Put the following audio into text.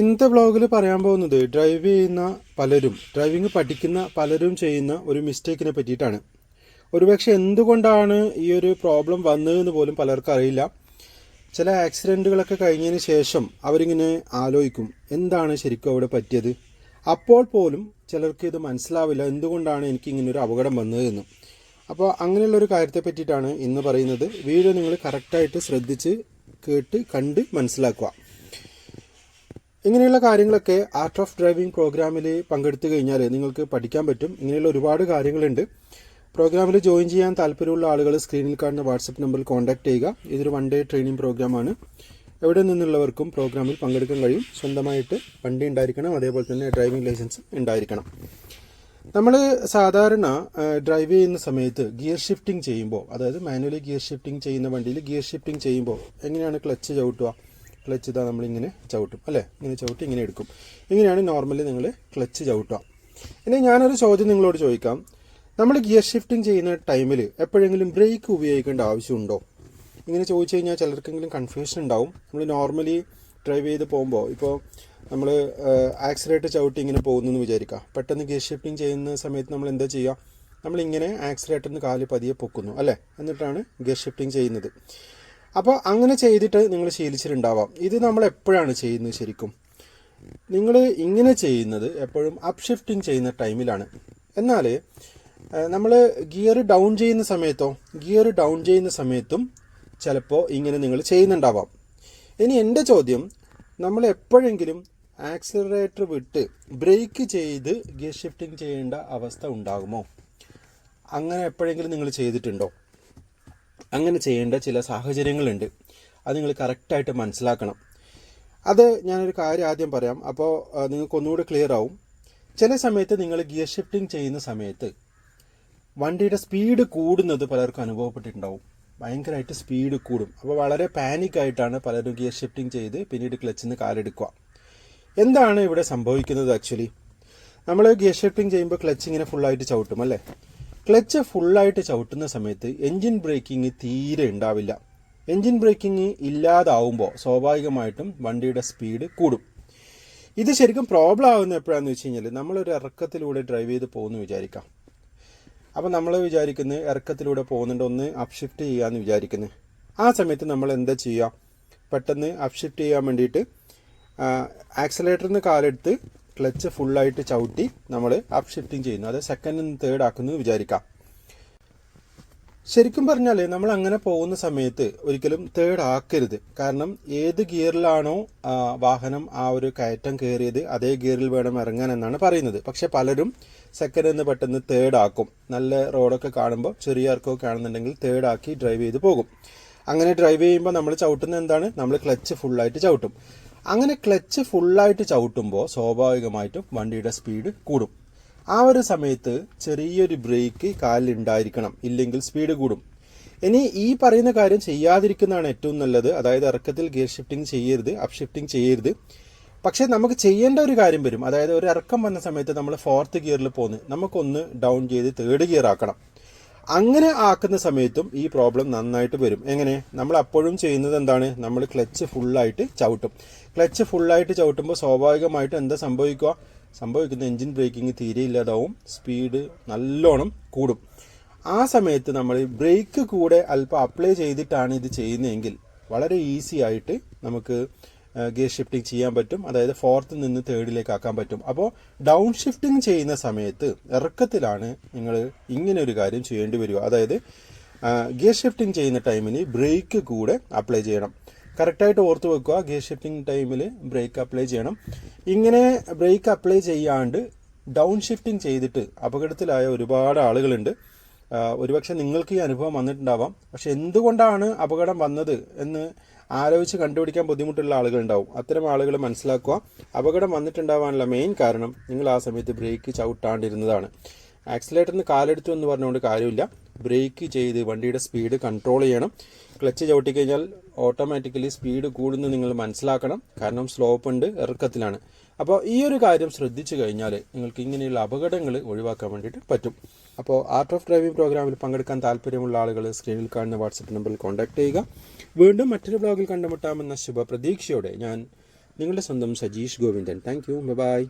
ഇന്നത്തെ വ്ളോഗിൽ പറയാൻ പോകുന്നത് ഡ്രൈവ് ചെയ്യുന്ന പലരും ഡ്രൈവിംഗ് പഠിക്കുന്ന പലരും ചെയ്യുന്ന ഒരു മിസ്റ്റേക്കിനെ പറ്റിയിട്ടാണ്. ഒരുപക്ഷെ എന്തുകൊണ്ടാണ് ഈ ഒരു പ്രോബ്ലം വന്നതെന്ന് പോലും പലർക്കും അറിയില്ല. ചില ആക്സിഡന്റുകളൊക്കെ കഴിഞ്ഞതിന് ശേഷം അവരിങ്ങനെ ആലോചിക്കും എന്താണ് ശരിക്കും അവിടെ പറ്റിയത്? അപ്പോൾ പോലും ചിലർക്ക് ഇത് മനസ്സിലാവില്ല എന്തുകൊണ്ടാണ് എനിക്ക് ഇങ്ങനെ ഒരു അപകടം വന്നതെന്ന്. അപ്പോൾ അങ്ങനെയുള്ള ഒരു കാര്യത്തെ പറ്റിയിട്ടാണ് ഇന്ന് പറയുന്നത്. വീഡിയോ നിങ്ങൾ കറക്റ്റായിട്ട് ശ്രദ്ധിച്ച് കേട്ട് കണ്ട് മനസ്സിലാക്കുക. ഇങ്ങനെയുള്ള കാര്യങ്ങളൊക്കെ ആർട്ട് ഓഫ് ഡ്രൈവിംഗ് പ്രോഗ്രാമിൽ പങ്കെടുത്തു കഴിഞ്ഞാൽ നിങ്ങൾക്ക് പഠിക്കാൻ പറ്റും. ഇങ്ങനെയുള്ള ഒരുപാട് കാര്യങ്ങളുണ്ട്. പ്രോഗ്രാമിൽ ജോയിൻ ചെയ്യാൻ താല്പര്യമുള്ള ആളുകൾ സ്ക്രീനിൽ കാണുന്ന വാട്സപ്പ് നമ്പറിൽ കോൺടാക്ട് ചെയ്യുക. ഇതൊരു വൺ ഡേ ട്രെയിനിങ് പ്രോഗ്രാമാണ് എവിടെ നിന്നുള്ളവർക്കും പ്രോഗ്രാമിൽ പങ്കെടുക്കാൻ കഴിയും. സ്വന്തമായിട്ട് വണ്ടി ഉണ്ടായിരിക്കണം. അതേപോലെ തന്നെ ഡ്രൈവിംഗ് ലൈസൻസ് ഉണ്ടായിരിക്കണം. നമ്മൾ സാധാരണ ഡ്രൈവ് ചെയ്യുന്ന സമയത്ത് ഗിയർ ഷിഫ്റ്റിംഗ് ചെയ്യുമ്പോൾ അതായത് മാനുവലി ഗിയർ ഷിഫ്റ്റിംഗ് ചെയ്യുന്ന വണ്ടിയിൽ ഗിയർ ഷിഫ്റ്റിംഗ് ചെയ്യുമ്പോൾ എങ്ങനെയാണ് ക്ലച്ച് ചവിട്ടുക? ക്ലച്ച് ഇതാ നമ്മളിങ്ങനെ ചവിട്ടും അല്ലേ? ഇങ്ങനെ ചവിട്ടി ഇങ്ങനെ എടുക്കും. ഇങ്ങനെയാണ് നോർമലി നിങ്ങൾ ക്ലച്ച് ചവിട്ടുക. ഇനി ഞാനൊരു ചോദ്യം നിങ്ങളോട് ചോദിക്കാം. നമ്മൾ ഗിയർ ഷിഫ്റ്റിംഗ് ചെയ്യുന്ന ടൈമിൽ എപ്പോഴെങ്കിലും ബ്രേക്ക് ഉപയോഗിക്കേണ്ട ആവശ്യമുണ്ടോ? ഇങ്ങനെ ചോദിച്ചു കഴിഞ്ഞാൽ ചിലർക്കെങ്കിലും കൺഫ്യൂഷൻ ഉണ്ടാവും. നമ്മൾ നോർമലി ഡ്രൈവ് ചെയ്ത് പോകുമ്പോൾ ഇപ്പോൾ നമ്മൾ ആക്സിലേറ്റർ ചവിട്ടി ഇങ്ങനെ പോകുന്നു എന്ന് വിചാരിക്കുക പെട്ടെന്ന് ഗിയർ ഷിഫ്റ്റിംഗ് ചെയ്യുന്ന സമയത്ത് നമ്മൾ എന്താ ചെയ്യുക? നമ്മളിങ്ങനെ ആക്സിലേറ്ററിന് കാൽ പതിയെ പൊക്കുന്നു അല്ലേ? എന്നിട്ടാണ് ഗിയർ ഷിഫ്റ്റിംഗ് ചെയ്യുന്നത്. അപ്പോൾ അങ്ങനെ ചെയ്തിട്ട് നിങ്ങൾ ശീലിച്ചിട്ടുണ്ടാവാം. ഇത് നമ്മൾ എപ്പോഴാണ് ചെയ്യുന്നത് ശരിക്കും? നിങ്ങൾ ഇങ്ങനെ ചെയ്യുന്നത് എപ്പോഴും അപ്പ് ഷിഫ്റ്റിംഗ് ചെയ്യുന്ന ടൈമിലാണ് എന്നാൽ നമ്മൾ ഗിയർ ഡൗൺ ചെയ്യുന്ന സമയത്തോ ഗിയർ ഡൗൺ ചെയ്യുന്ന സമയത്തും ചിലപ്പോൾ ഇങ്ങനെ നിങ്ങൾ ചെയ്യുന്നുണ്ടാവാം. ഇനി എന്റെ ചോദ്യം നമ്മൾ എപ്പോഴെങ്കിലും ആക്സിലറേറ്റർ വിട്ട് ബ്രേക്ക് ചെയ്ത് ഗിയർ ഷിഫ്റ്റിംഗ് ചെയ്യേണ്ട അവസ്ഥ ഉണ്ടാകുമോ? അങ്ങനെ എപ്പോഴെങ്കിലും നിങ്ങൾ ചെയ്തിട്ടുണ്ടോ? അങ്ങനെ ചെയ്യേണ്ട ചില സാഹചര്യങ്ങളുണ്ട്. അത് നിങ്ങൾ കറക്റ്റായിട്ട് മനസ്സിലാക്കണം. അത് ഞാനൊരു കാര്യം ആദ്യം പറയാം. അപ്പോൾ നിങ്ങൾക്ക് ഒന്നുകൂടി ക്ലിയർ ആവും. ചില സമയത്ത് നിങ്ങൾ ഗിയർ ഷിഫ്റ്റിംഗ് ചെയ്യുന്ന സമയത്ത് വണ്ടിയുടെ സ്പീഡ് കൂടുന്നത് പലർക്കും അനുഭവപ്പെട്ടിട്ടുണ്ടാവും. ഭയങ്കരമായിട്ട് സ്പീഡ് കൂടും. അപ്പോൾ വളരെ പാനിക്കായിട്ടാണ് പലരും ഗിയർ ഷിഫ്റ്റിംഗ് ചെയ്ത് പിന്നീട് ക്ലച്ചിൽ നിന്ന് കാലെടുക്കുക. എന്താണ് ഇവിടെ സംഭവിക്കുന്നത് ആക്ച്വലി നമ്മൾ ഗിയർ ഷിഫ്റ്റിംഗ് ചെയ്യുമ്പോൾ ക്ലച്ച് ഇങ്ങനെ ഫുള്ളായിട്ട് ചവിട്ടും അല്ലേ? ക്ലച്ച് ഫുള്ളായിട്ട് ചവിട്ടുന്ന സമയത്ത് എൻജിൻ ബ്രേക്കിംഗ് തീരെ ഉണ്ടാവില്ല. എൻജിൻ ബ്രേക്കിംഗ് ഇല്ലാതാവുമ്പോൾ സ്വാഭാവികമായിട്ടും വണ്ടിയുടെ സ്പീഡ് കൂടും. ഇത് ശരിക്കും പ്രോബ്ലം ആവുന്ന എപ്പോഴാണെന്ന് വെച്ച് കഴിഞ്ഞാൽ നമ്മളൊരു ഇറക്കത്തിലൂടെ ഡ്രൈവ് ചെയ്ത് പോകുന്ന വിചാരിക്കാം. അപ്പോൾ നമ്മൾ വിചാരിക്കുന്നത് ഇറക്കത്തിലൂടെ പോകുന്നുണ്ട് ഒന്ന് അപ്ഷിഫ്റ്റ് ചെയ്യാമെന്ന് വിചാരിക്കുന്നത് ആ സമയത്ത് നമ്മൾ എന്താ ചെയ്യുക പെട്ടെന്ന് അപ്ഷിഫ്റ്റ് ചെയ്യാൻ വേണ്ടിയിട്ട് ആക്സലേറ്ററിൽ നിന്ന് കാലെടുത്ത് ക്ലച്ച് ഫുള്ളായിട്ട് ചവിട്ടി നമ്മൾ അപ്പ് ഷിഫ്റ്റിംഗ് ചെയ്യുന്നു. അത് സെക്കൻഡ് തേർഡ് ആക്കുന്നു വിചാരിക്കാം. ശരിക്കും പറഞ്ഞാൽ നമ്മൾ അങ്ങനെ പോകുന്ന സമയത്ത് ഒരിക്കലും തേർഡ് ആക്കരുത്. കാരണം ഏത് ഗിയറിലാണോ വാഹനം ആ ഒരു കയറ്റം കയറിയത് അതേ ഗിയറിൽ വേണം ഇറങ്ങാൻ എന്നാണ് പറയുന്നത്. പക്ഷെ പലരും സെക്കൻഡ് നിന്ന് പെട്ടെന്ന് തേർഡ് ആക്കും. നല്ല റോഡൊക്കെ കാണുമ്പോൾ ചെറിയ ആർക്കൊക്കെ ആണെന്നുണ്ടെങ്കിൽ തേർഡ് ആക്കി ഡ്രൈവ് ചെയ്ത് പോകും. അങ്ങനെ ഡ്രൈവ് ചെയ്യുമ്പോൾ നമ്മൾ ചവിട്ടുന്നത് എന്താണ്? നമ്മൾ ക്ലച്ച് ഫുള്ളായിട്ട് ചവിട്ടും. അങ്ങനെ ക്ലച്ച് ഫുള്ളായിട്ട് ചവിട്ടുമ്പോൾ സ്വാഭാവികമായിട്ടും വണ്ടിയുടെ സ്പീഡ് കൂടും. ആ ഒരു സമയത്ത് ചെറിയൊരു ബ്രേക്ക് കാലിൽ ഉണ്ടായിരിക്കണം ഇല്ലെങ്കിൽ സ്പീഡ് കൂടും. ഇനി ഈ പറയുന്ന കാര്യം ചെയ്യാതിരിക്കുന്നതാണ് ഏറ്റവും നല്ലത്. അതായത് ഇറക്കത്തിൽ ഗിയർ ഷിഫ്റ്റിംഗ് ചെയ്യരുത് അപ് ഷിഫ്റ്റിംഗ് ചെയ്യരുത്. പക്ഷേ നമുക്ക് ചെയ്യേണ്ട ഒരു കാര്യം വരും. അതായത് ഒരു ഇറക്കം വന്ന സമയത്ത് നമ്മൾ ഫോർത്ത് ഗിയറിൽ പോകുന്നു നമുക്കൊന്ന് ഡൗൺ ചെയ്ത് തേർഡ് ഗിയർ ആക്കണം. അങ്ങനെ ആക്കുന്ന സമയത്തും ഈ പ്രോബ്ലം നന്നായിട്ട് വരും. എങ്ങനെ? നമ്മൾ അപ്പോഴും ചെയ്യുന്നത് എന്താണ്? നമ്മൾ ക്ലച്ച് ഫുള്ളായിട്ട് ചവിട്ടും. ക്ലച്ച് ഫുള്ളായിട്ട് ചവിട്ടുമ്പോൾ സ്വാഭാവികമായിട്ടും എന്താ സംഭവിക്കുക? സംഭവിക്കുന്ന എൻജിൻ ബ്രേക്കിംഗ് തീരെ ഇല്ലാതാവും. സ്പീഡ് നല്ലോണം കൂടും. ആ സമയത്ത് നമ്മൾ ബ്രേക്ക് കൂടെ അല്പം അപ്ലൈ ചെയ്തിട്ടാണ് ഇത് ചെയ്യുന്നതെങ്കിൽ വളരെ ഈസി ആയിട്ട് നമുക്ക് ഗിയർ ഷിഫ്റ്റിംഗ് ചെയ്യാൻ പറ്റും. അതായത് ഫോർത്ത് നിന്ന് തേർഡിലേക്ക് ആക്കാൻ പറ്റും. അപ്പോൾ ഡൗൺ ഷിഫ്റ്റിംഗ് ചെയ്യുന്ന സമയത്ത് ഇറക്കത്തിലാണ് നിങ്ങൾ ഇങ്ങനെ ഒരു കാര്യം ചെയ്യേണ്ടി വരിക. അതായത് ഗിയർ ഷിഫ്റ്റിംഗ് ചെയ്യുന്ന ടൈമിന് ബ്രേക്ക് കൂടെ അപ്ലൈ ചെയ്യണം. കറക്റ്റായിട്ട് ഓർത്ത് വെക്കുക ഗിയർ ഷിഫ്റ്റിംഗ് ടൈമിൽ ബ്രേക്ക് അപ്ലൈ ചെയ്യണം. ഇങ്ങനെ ബ്രേക്ക് അപ്ലൈ ചെയ്യാണ്ട് ഡൗൺ ഷിഫ്റ്റിംഗ് ചെയ്തിട്ട് അപകടത്തിലായ ഒരുപാട് ആളുകളുണ്ട്. ഒരുപക്ഷെ നിങ്ങൾക്ക് ഈ അനുഭവം വന്നിട്ടുണ്ടാവാം. പക്ഷെ എന്തുകൊണ്ടാണ് അപകടം വന്നത് എന്ന് ആലോചിച്ച് കണ്ടുപിടിക്കാൻ ബുദ്ധിമുട്ടുള്ള ആളുകളുണ്ടാവും. അത്തരം ആളുകൾ മനസ്സിലാക്കുക അപകടം വന്നിട്ടുണ്ടാവാനുള്ള മെയിൻ കാരണം നിങ്ങൾ ആ സമയത്ത് ബ്രേക്ക് ചവിട്ടാണ്ടിരുന്നതാണ്. ആക്സിലേറ്ററിന് കാലെടുത്തു എന്ന് പറഞ്ഞുകൊണ്ട് കാര്യമില്ല. ബ്രേക്ക് ചെയ്ത് വണ്ടിയുടെ സ്പീഡ് കൺട്രോൾ ചെയ്യണം. ക്ലച്ച് ചവിട്ടി കഴിഞ്ഞാൽ ഓട്ടോമാറ്റിക്കലി സ്പീഡ് കൂടുന്നത് നിങ്ങൾ മനസ്സിലാക്കണം. കാരണം സ്ലോപ്പ് ഉണ്ട് ഇറക്കത്തിലാണ്. അപ്പോൾ ഈ ഒരു കാര്യം ശ്രദ്ധിച്ചു കഴിഞ്ഞാൽ നിങ്ങൾക്ക് ഇങ്ങനെയുള്ള അപകടങ്ങൾ ഒഴിവാക്കാൻ വേണ്ടിയിട്ട് പറ്റും. അപ്പോൾ ആർട്ട് ഓഫ് ഡ്രൈവിംഗ് പ്രോഗ്രാമിൽ പങ്കെടുക്കാൻ താല്പര്യമുള്ള ആളുകൾ സ്ക്രീനിൽ കാണുന്ന വാട്സപ്പ് നമ്പറിൽ കോൺടാക്ട് ചെയ്യുക. വീണ്ടും മറ്റൊരു ബ്ലോഗിൽ കണ്ടുമുട്ടാമെന്ന ശുഭപ്രതീക്ഷയോടെ ഞാൻ നിങ്ങളുടെ സ്വന്തം Sajeesh Govindan. Thank you bye